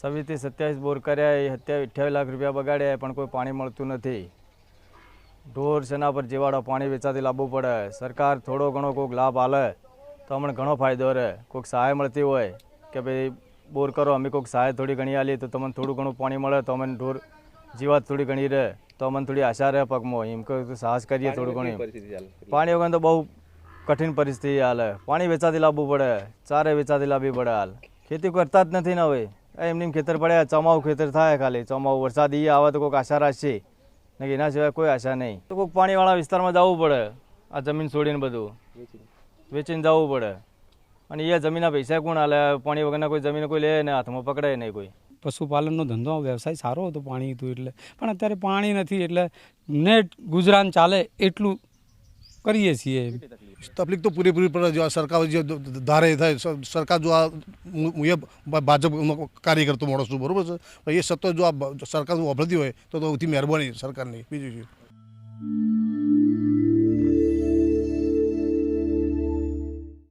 સવીથી સત્યાવીસ બોર કર્યા એ સત્યાવીસ અઠ્યાવીસ લાખ રૂપિયા બગાડ્યા પણ કોઈ પાણી મળતું નથી. ઢોર સેના પર જીવાડો પાણી વેચાતી લાવવું પડે. સરકાર થોડો ઘણો કોઈક લાભ આલે તો અમને ઘણો ફાયદો રહે. કોઈક સહાય મળતી હોય કે ભાઈ બોર કરો અમે કોઈક સહાય થોડી ઘણી આલી તો તમને થોડું ઘણું પાણી મળે તો અમને ઢોર જીવાત થોડી ઘણી રહે તો અમને થોડી આશા રહે પગમાં. એમ તો સાહસ કરીએ થોડું ઘણું. પાણી વગર તો બહુ કઠિન પરિસ્થિતિ હાલે પાણી વેચાતી લાવવું પડે ચારે વેચાતી લાવવી પડે હાલ. ખેતી કરતા જ નથી ને હવે. એમની એમ ખેતર પડ્યા ચોમાવું ખેતર થાય ખાલી. ચોમાવું વરસાદ એ આવે તો કોઈક આશા રાખશે. ને કે એના સિવાય કોઈ આશા નહીં. તો કોઈક પાણીવાળા વિસ્તારમાં જવું પડે, આ જમીન છોડીને બધું. વેચીને જવું પડે. અને એ જમીનના પૈસા કોણ હાલે પાણી વગરના કોઈ જમીન કોઈ લે ને હાથમાં પકડે નહીં કોઈ. પશુપાલનનો ધંધો, વ્યવસાય સારો હતો પાણી હતું એટલે. પણ અત્યારે પાણી નથી, એટલે નેટ ગુજરાન ચાલે એટલું કરીએ છીએ. તકલીફ તો પૂરેપૂરી પડે જો આ સરકાર જે ધારે થાય સરકાર જો આ હું હું એ ભા- ભાજપ કાર્યકર્તો માણસ છું બરોબર છે? એ સત્તા જો આ સરકાર વાપરતી હોય તો સૌથી મહેરબાની સરકારની. બીજું શું?